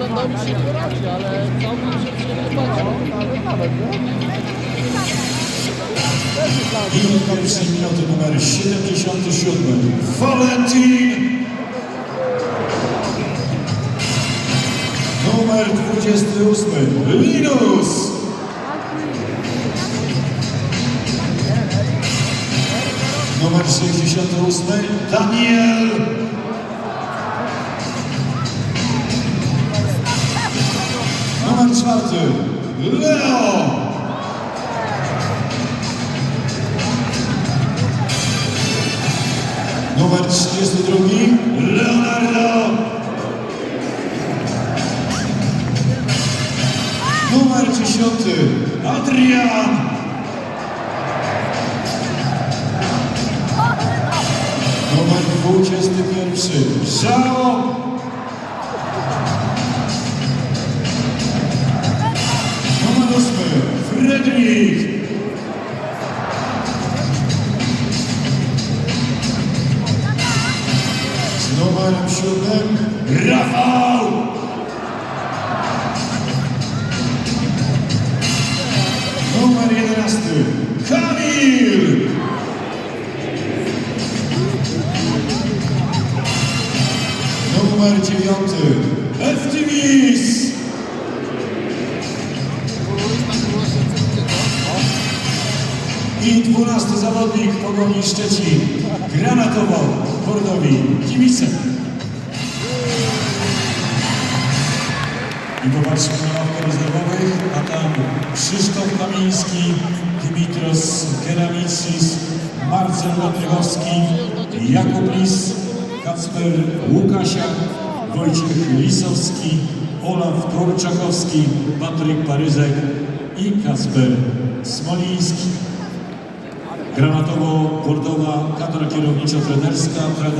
Oglądał mi się nie radzi, ale całkiem się minuty numer 77. Valentin. Numer 28. Linus. Numer 68. Daniel. Numer czwarty. Leo. Numer 32 Leonardo Numer 10 Adrian 21 Żao Numer 8 Fredrik. Z numerem siódmym. Rafał! Numer jedenasty. Kamil! Numer dziewiąty Eftimis! I dwunasty zawodnik Pogoni Szczecin granatował Bordowi kibice. I popatrzmy na ławkę rezerwowych, a tam Krzysztof Kamiński, Dimitros Keramicis, Marcel Latrychowski, Jakub Lis, Kacper Łukasiak, Wojciech Lisowski, Olaf Korczakowski, Patryk Paryzek i Kacper Smoliński. Granatowo-Bordowa kadra kierowniczo-trenerska, trener